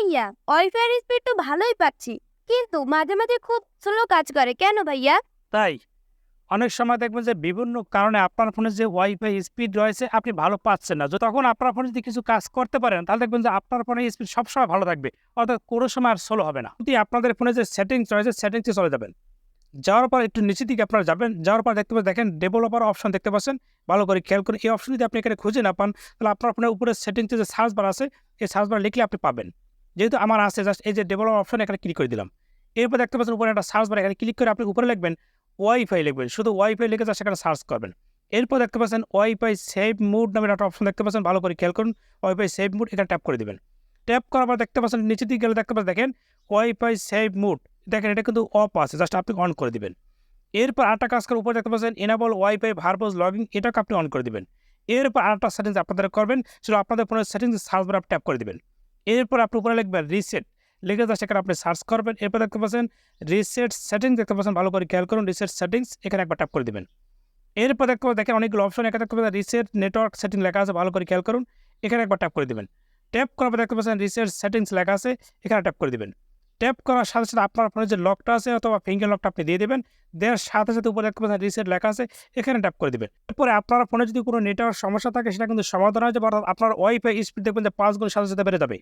ভাইয়া wifi speed তো ভালোই পাচ্ছি, কিন্তু মাঝে মাঝে খুব স্লো কাজ করে, কেন ভাইয়া? তাই? অনেক সময় দেখবেন যে বিভিন্ন কারণে আপনার ফোনে যে ওয়াইফাই স্পিড রয়েছে, আপনি ভালো পাচ্ছেন না। তখন আপনার ফোনে যদি কিছু কাজ করতে পারেন, তাহলে দেখবেন যে আপনার ফোনে স্পিড সবসময় ভালো থাকবে, অর্থাৎ কোনো সময় আর স্লো হবে না। যদি আপনাদের ফোনে যে সেটিংস রয়েছে সেটিংসে চলে যাবেন। যাওয়ার পর একটু নিচের দিকে আপনারা যাবেন, যাওয়ার পর দেখতে পাচ্ছেন দেখেন ডেভেলপার অপশন দেখতে পাচ্ছেন, ভালো করে খেয়াল করে, এই অপশন যদি আপনি এখানে খুঁজে না পান, তাহলে আপনার ফোনের উপরে সেটিংসে যে সার্চ বার আছে, এই সার্চ বার লিখলে আপনি পাবেন। যেহেতু আমার আছে জাস্ট এই যে ডেভেলপার অপশন এখানে ক্লিক করে দিলাম। এরপর দেখতে পাচ্ছেন উপরে একটা সার্চ বার এখানে ক্লিক করে আপনি উপরে লিখবেন ওয়াইফাই লিখবেন। শুধু ওয়াইফাই লিখে যা সেখানে সার্চ করবেন। এরপর দেখতে পাচ্ছেন ওয়াইফাই সেভ মুড নামের একটা অপশন দেখতে পাচ্ছেন, ভালো করে খেয়াল করুন ওয়াইফাই সেভ মুড এখানে ট্যাপ করে দিবেন। ট্যাপ করার পর দেখতে পাচ্ছেন, নিচের দিকে গেলে দেখতে পাচ্ছেন, দেখেন ওয়াইফাই সেভ মুড দেখেন এটা কিন্তু অফ আছে জাস্ট আপনি অন করে দিবেন। এরপর আরেকটা কাজ করার উপরে দেখতে পাচ্ছেন এনাবল ওয়াইফাই ভার্বস লগিং এটাকে আপনি অন করে দিবেন। এরপর আরেকটা সেটিংস আপনাদের করবেন, সেটা আপনাদের ফোনের সেটিংস সার্চ বার ট্যাপ করে দিবেন। এরপর আপনি উপরে লিখবেন রিসেট লিখে দেওয়া সেখানে আপনি সার্চ করবেন। এরপর দেখতে পাচ্ছেন রিসেট সেটিংস দেখতে পাচ্ছেন। ভালো করে খেয়াল করুন রিসেট সেটিংস এখানে একবার ট্যাপ করে দেবেন। এরপর দেখতে দেখেন অনেকগুলো অপশন এখানে দেখতে পাচ্ছেন রিসেট নেটওয়ার্ক সেটিং লেখা আছে, ভালো করে খেয়াল করুন। এখানে একবার ট্যাপ করে দেবেন। ট্যাপ করার পর দেখতে পাচ্ছেন রিসেট সেটিংস লেখা আছে, এখানে ট্যাপ করে দিবেন। ট্যাপ করার সাথে সাথে আপনার ফোনে যে লকটা আছে অথবা ফিঙ্গার লকটা আপনি দিয়ে দেবেন, দেওয়ার সাথে সাথে উপরে একটা রিসেট লেখা আছে, এখানে ট্যাপ করে দেবেন। তারপরে আপনার ফোনে যদি কোনো নেটওয়ার্ক সমস্যা থাকে, সেটা কিন্তু সমাধান হয়ে যাবে, অর্থাৎ আপনার ওয়াইফাই স্পিড দেখবেন যে পাঁচ গুণ সাথে সাথে বেড়ে যাবে।